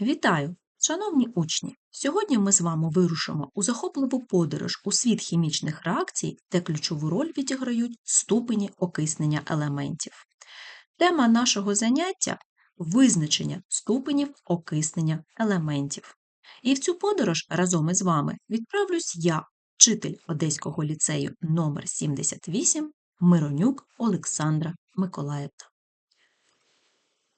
Вітаю, шановні учні! Сьогодні ми з вами вирушимо у захопливу подорож у світ хімічних реакцій, де ключову роль відіграють ступені окиснення елементів. Тема нашого заняття визначення ступенів окиснення елементів. І в цю подорож разом із вами відправлюсь я, вчитель Одеського ліцею номер 78 Миронюк Олександра Миколаївна.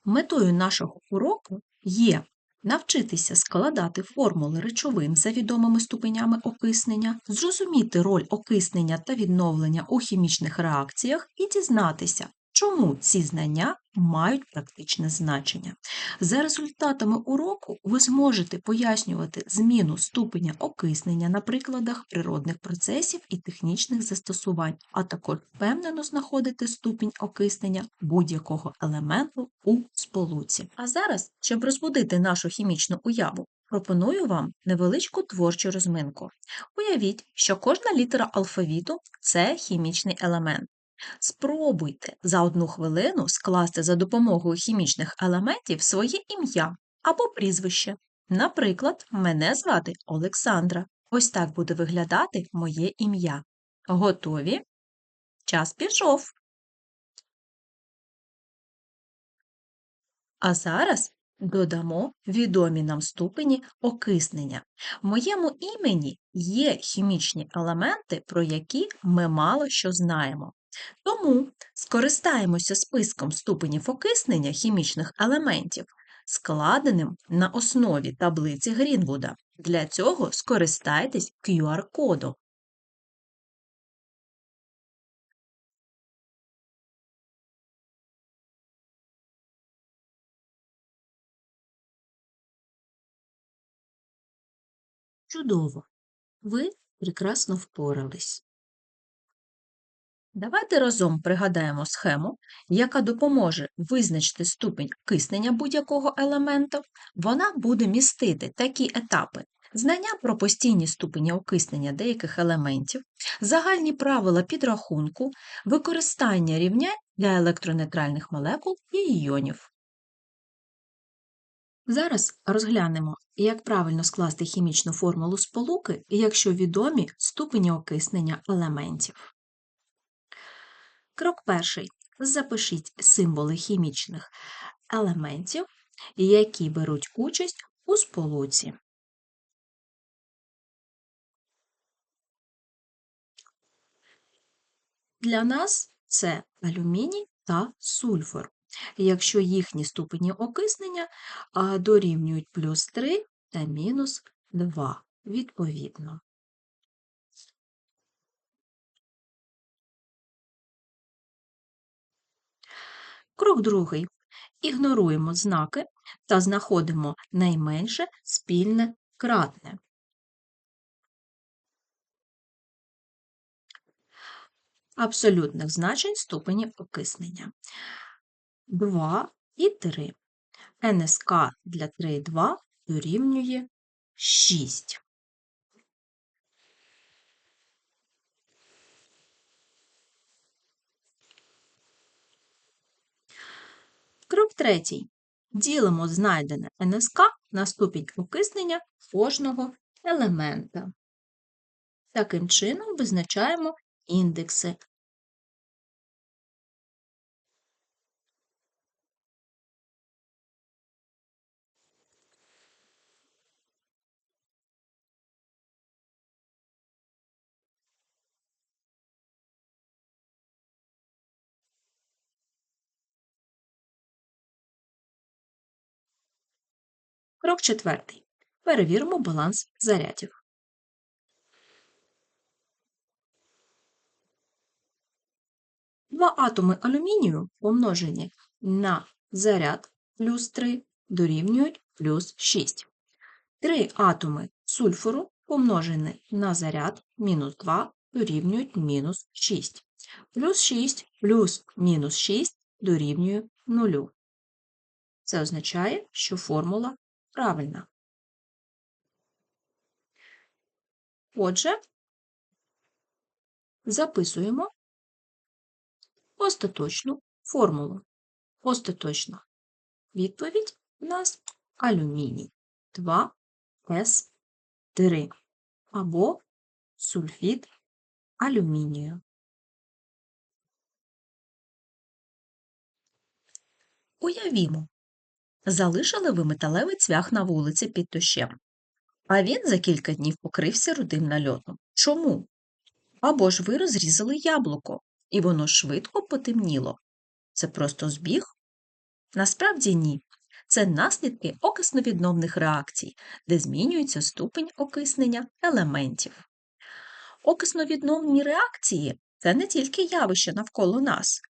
Метою нашого уроку є навчитися складати формули речовин за відомими ступенями окиснення, зрозуміти роль окиснення та відновлення у хімічних реакціях і дізнатися, чому ці знання мають практичне значення. За результатами уроку ви зможете пояснювати зміну ступеня окиснення на прикладах природних процесів і технічних застосувань, а також впевнено знаходити ступінь окиснення будь-якого елементу у сполуці. А зараз, щоб розбудити нашу хімічну уяву, пропоную вам невеличку творчу розминку. Уявіть, що кожна літера алфавіту це хімічний елемент. Спробуйте за одну хвилину скласти за допомогою хімічних елементів своє ім'я або прізвище. Наприклад, мене звати Олександра. Ось так буде виглядати моє ім'я. Готові? Час пішов. А зараз додамо відомі нам ступені окиснення. В моєму імені є хімічні елементи, про які ми мало що знаємо. Тому скористаємося списком ступенів окиснення хімічних елементів, складеним на основі таблиці Грінвуда. Для цього скористайтесь QR-кодом. Чудово! Ви прекрасно впорались. Давайте разом пригадаємо схему, яка допоможе визначити ступень киснення будь-якого елементу. Вона буде містити такі етапи: знання про постійні ступені окиснення деяких елементів, загальні правила підрахунку, використання рівнянь для електронейтральних молекул і іонів. Зараз розглянемо, як правильно скласти хімічну формулу сполуки, якщо відомі ступені окиснення елементів. Крок перший. Запишіть символи хімічних елементів, які беруть участь у сполуці. Для нас це алюміній та сульфур. Якщо їхні ступені окиснення дорівнюють плюс 3 та мінус 2 відповідно. Крок другий. Ігноруємо знаки та знаходимо найменше спільне кратне. Абсолютних значень ступені окиснення. 2 і 3. НСК для 3 і 2 дорівнює 6. Крок третій. Ділимо знайдене НСК на ступінь окиснення кожного елемента. Таким чином визначаємо індекси. Крок четвертий. Перевіримо баланс зарядів. Два атоми алюмінію помножені на заряд плюс 3 дорівнюють плюс 6. Три атоми сульфуру помножені на заряд мінус 2 дорівнюють мінус 6. Плюс 6 плюс мінус 6 дорівнює 0. Це означає, що формула правильна. Отже, записуємо остаточну формулу. Остаточна відповідь у нас алюміній 2С3 або сульфід алюмінію. Уявімо, залишили ви металевий цвях на вулиці під дощем, а він за кілька днів покрився рудим нальотом. Чому? Або ж ви розрізали яблуко, і воно швидко потемніло. Це просто збіг? Насправді ні. Це наслідки окисновідновних реакцій, де змінюється ступень окиснення елементів. Окисновідновні реакції це не тільки явище навколо нас,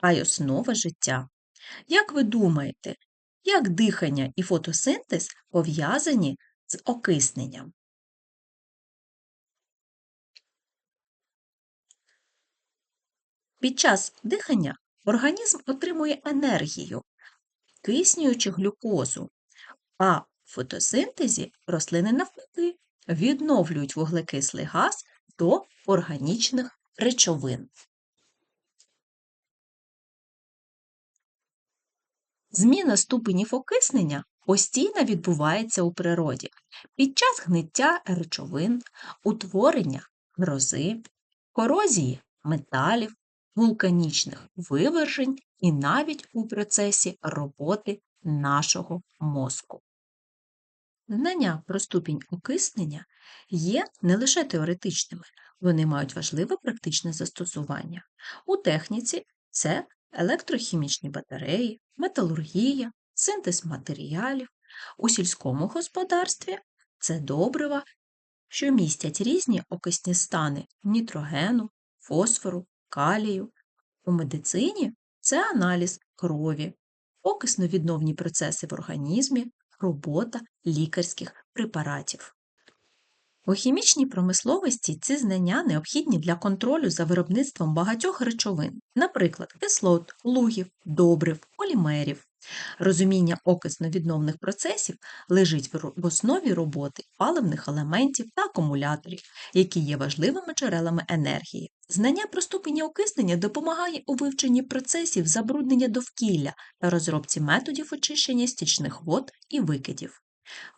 а й основа життя. Як ви думаєте, як дихання і фотосинтез пов'язані з окисненням? Під час дихання організм отримує енергію, киснюючи глюкозу, а в фотосинтезі рослини навпаки відновлюють вуглекислий газ до органічних речовин. Зміна ступенів окиснення постійно відбувається у природі під час гниття речовин, утворення грози, корозії металів, вулканічних вивержень і навіть у процесі роботи нашого мозку. Знання про ступінь окиснення є не лише теоретичними, вони мають важливе практичне застосування. У техніці це електрохімічні батареї, металургія, синтез матеріалів, у сільському господарстві це добрива, що містять різні окисні стани нітрогену, фосфору, калію. У медицині це аналіз крові, окисно-відновні процеси в організмі, робота лікарських препаратів. У хімічній промисловості ці знання необхідні для контролю за виробництвом багатьох речовин, наприклад, кислот, лугів, добрив, полімерів. Розуміння окисно-відновних процесів лежить в основі роботи паливних елементів та акумуляторів, які є важливими джерелами енергії. Знання про ступені окиснення допомагає у вивченні процесів забруднення довкілля та розробці методів очищення стічних вод і викидів.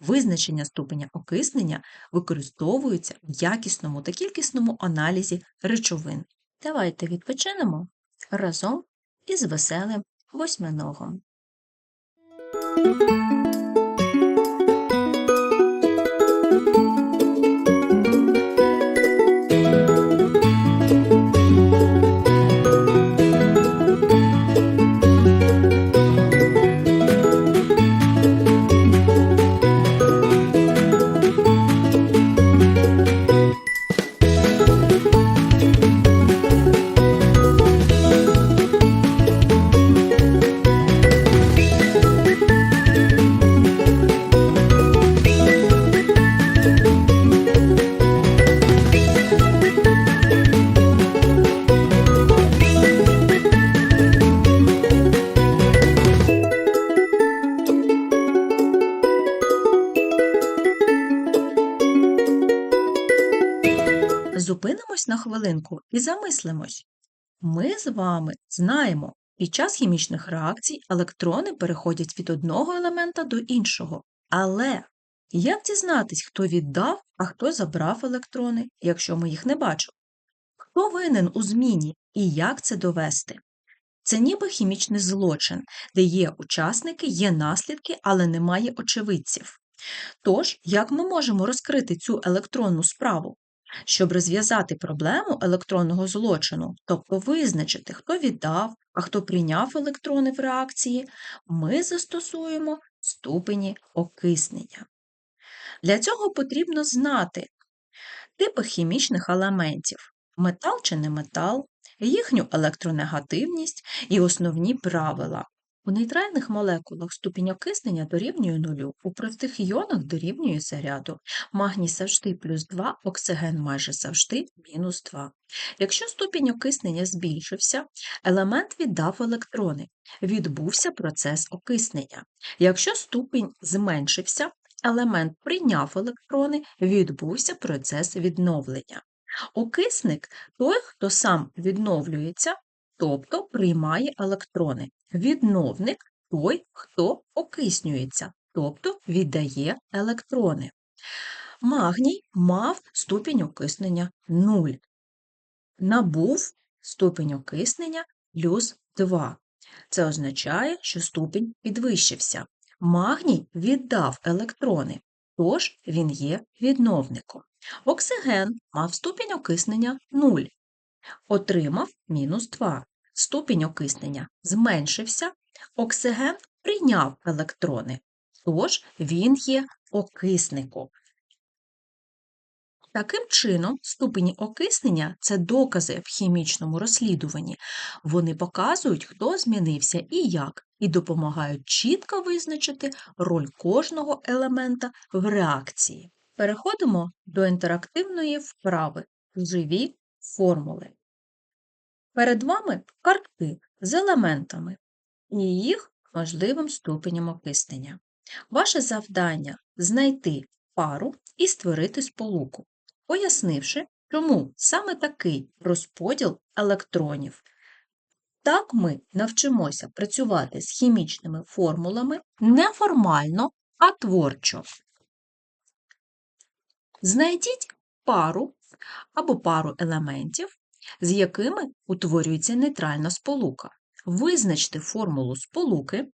Визначення ступеня окиснення використовується в якісному та кількісному аналізі речовин. Давайте відпочинемо разом із веселим восьминогом. На хвилинку і замислимось. Ми з вами знаємо, під час хімічних реакцій електрони переходять від одного елемента до іншого. Але як дізнатись, хто віддав, а хто забрав електрони, якщо ми їх не бачимо? Хто винен у зміні і як це довести? Це ніби хімічний злочин, де є учасники, є наслідки, але немає очевидців. Тож, як ми можемо розкрити цю електронну справу? Щоб розв'язати проблему електронного злочину, тобто визначити, хто віддав, а хто прийняв електрони в реакції, ми застосуємо ступені окиснення. Для цього потрібно знати типи хімічних елементів метал чи не метал, їхню електронегативність і основні правила. У нейтральних молекулах ступінь окиснення дорівнює нулю, у простих іонах дорівнює заряду. Магній завжди плюс 2, оксиген майже завжди мінус 2. Якщо ступінь окиснення збільшився, елемент віддав електрони, відбувся процес окиснення. Якщо ступінь зменшився, елемент прийняв електрони, відбувся процес відновлення. Окисник той, хто сам відновлюється, тобто приймає електрони. Відновник той, хто окиснюється, тобто віддає електрони. Магній мав ступінь окиснення 0. Набув ступінь окиснення плюс 2. Це означає, що ступінь підвищився. Магній віддав електрони, тож він є відновником. Оксиген мав ступінь окиснення 0. Отримав мінус 2. Ступінь окиснення зменшився, оксиген прийняв електрони, тож він є окисником. Таким чином, ступені окиснення це докази в хімічному розслідуванні. Вони показують, хто змінився і як, і допомагають чітко визначити роль кожного елемента в реакції. Переходимо до інтерактивної вправи живі формули. Перед вами картки з елементами і їх можливим ступенем окиснення. Ваше завдання знайти пару і створити сполуку пояснивши, чому саме такий розподіл електронів. Так ми навчимося працювати з хімічними формулами не формально, а творчо. Знайдіть пару або пару елементів, з якими утворюється нейтральна сполука. Визначте формулу сполуки,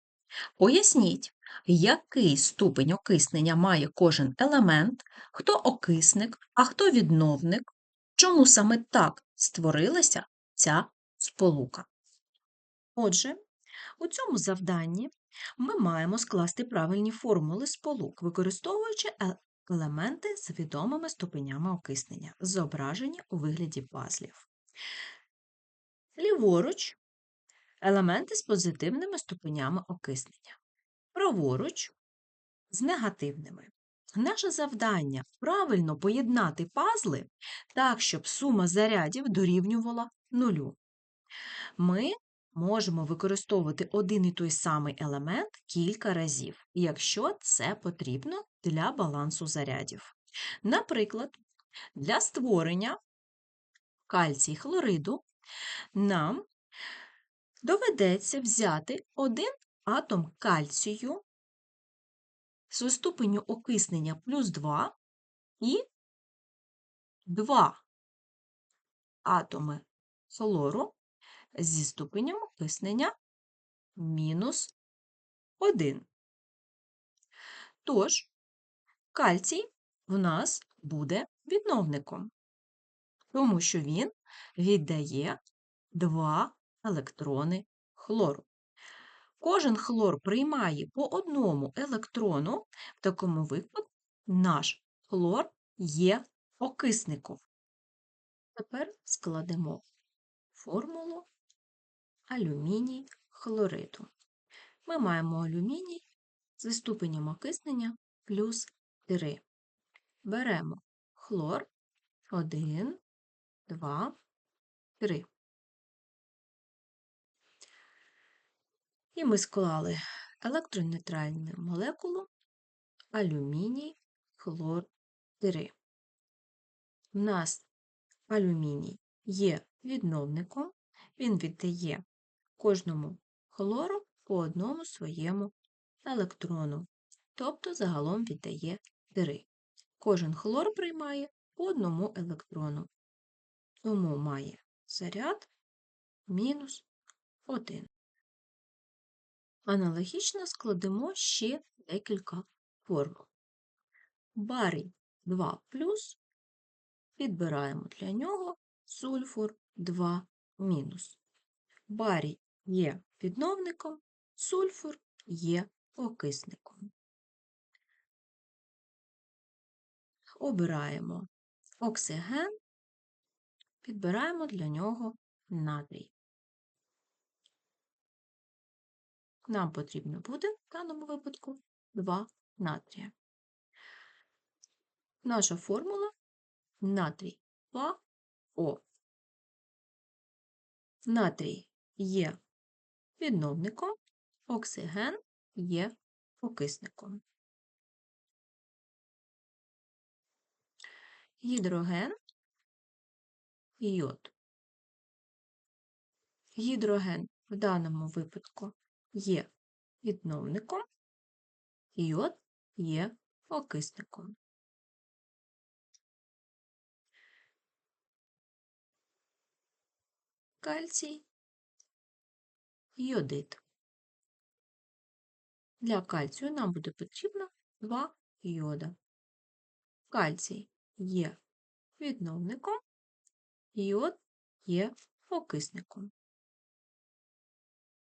поясніть, який ступень окиснення має кожен елемент, хто окисник, а хто відновник, чому саме так створилася ця сполука. Отже, у цьому завданні ми маємо скласти правильні формули сполук, використовуючи е, елементи з відомими ступенями окиснення, зображені у вигляді пазлів. Ліворуч елементи з позитивними ступенями окиснення праворуч з негативними. Наше завдання правильно поєднати пазли так, щоб сума зарядів дорівнювала нулю. Ми можемо використовувати один і той самий елемент кілька разів, якщо це потрібно для балансу зарядів. Наприклад, для створення кальцій хлориду нам доведеться взяти один атом кальцію з ступеню окиснення плюс 2 і 2 атоми хлору зі ступенем окиснення мінус 1. Тож, кальцій в нас буде відновником, тому що він віддає 2 електрони хлору. Кожен хлор приймає по одному електрону, в такому випадку наш хлор є окисником. Тепер складемо формулу алюміній хлориду. Ми маємо алюміній зі ступенем окиснення плюс 3. Беремо хлор 1, 2, 3. І ми склали електронейтральну молекулу алюміній, хлор 3. У нас алюміній є відновником, він віддає кожному хлору по одному своєму електрону, тобто загалом віддає 3. Кожен хлор приймає по одному електрону, тому має заряд мінус 1. Аналогічно складемо ще декілька формул. Барій 2 підбираємо для нього сульфур 2 мінус. Барій є відновником, сульфур є окисником. Обираємо оксиген, підбираємо для нього натрій. нам потрібно буде в даному випадку 2 натрія. Наша формула натрій 2О. Натрій є відновником, оксиген є окисником. Гідроген йод. Гідроген в даному випадку є відновником, йод є окисником. Кальцій йодит. Для кальцію нам буде потрібно два йода. Кальцій є відновником, йод є окисником.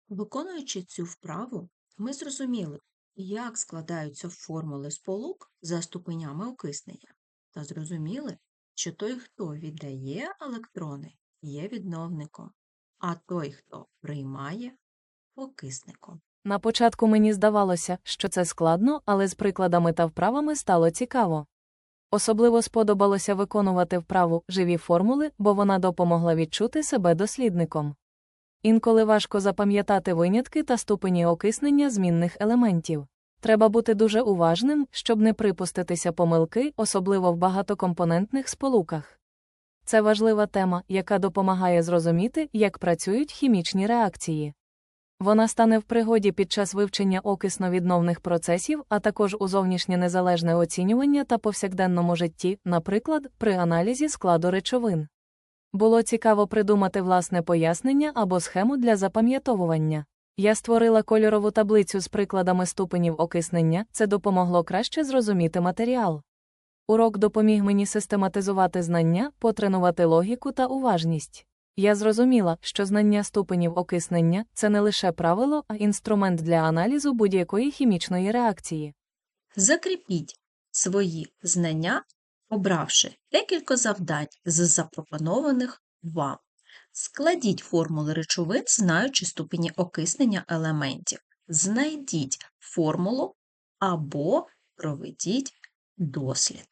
Виконуючи цю вправу, ми зрозуміли, як складаються формули сполук за ступенями окиснення, та зрозуміли, що той, хто віддає електрони, є відновником, а той, хто приймає окисником. На початку мені здавалося, що це складно, але з прикладами та вправами стало цікаво. Особливо сподобалося виконувати вправу живі формули, бо вона допомогла відчути себе дослідником. Інколи важко запам'ятати винятки та ступені окиснення змінних елементів. Треба бути дуже уважним, щоб не припуститися помилки, особливо в багатокомпонентних сполуках. Це важлива тема, яка допомагає зрозуміти, як працюють хімічні реакції. Вона стане в пригоді під час вивчення окисно-відновних процесів, а також у зовнішнє незалежне оцінювання та повсякденному житті, наприклад, при аналізі складу речовин. Було цікаво придумати власне пояснення або схему для запам'ятовування. Я створила кольорову таблицю з прикладами ступенів окиснення, це допомогло краще зрозуміти матеріал. Урок допоміг мені систематизувати знання, потренувати логіку та уважність. Я зрозуміла, що знання ступенів окиснення це не лише правило, а інструмент для аналізу будь-якої хімічної реакції. Закріпіть свої знання, обравши декілька завдань з запропонованих вам. Складіть формули речовин, знаючи ступені окиснення елементів. Знайдіть формулу або проведіть дослід.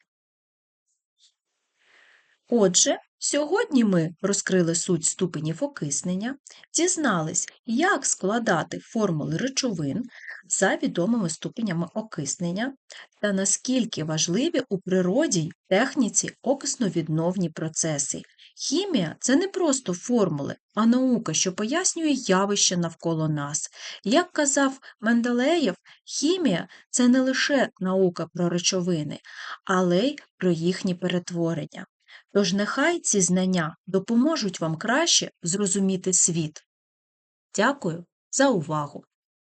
Отже, сьогодні ми розкрили суть ступенів окиснення, дізнались, як складати формули речовин за відомими ступенями окиснення та наскільки важливі у природі й техніці окисно-відновні процеси. Хімія це не просто формули, а наука, що пояснює явище навколо нас. Як казав Менделеєв, хімія це не лише наука про речовини, але й про їхні перетворення. Тож нехай ці знання допоможуть вам краще зрозуміти світ. Дякую за увагу!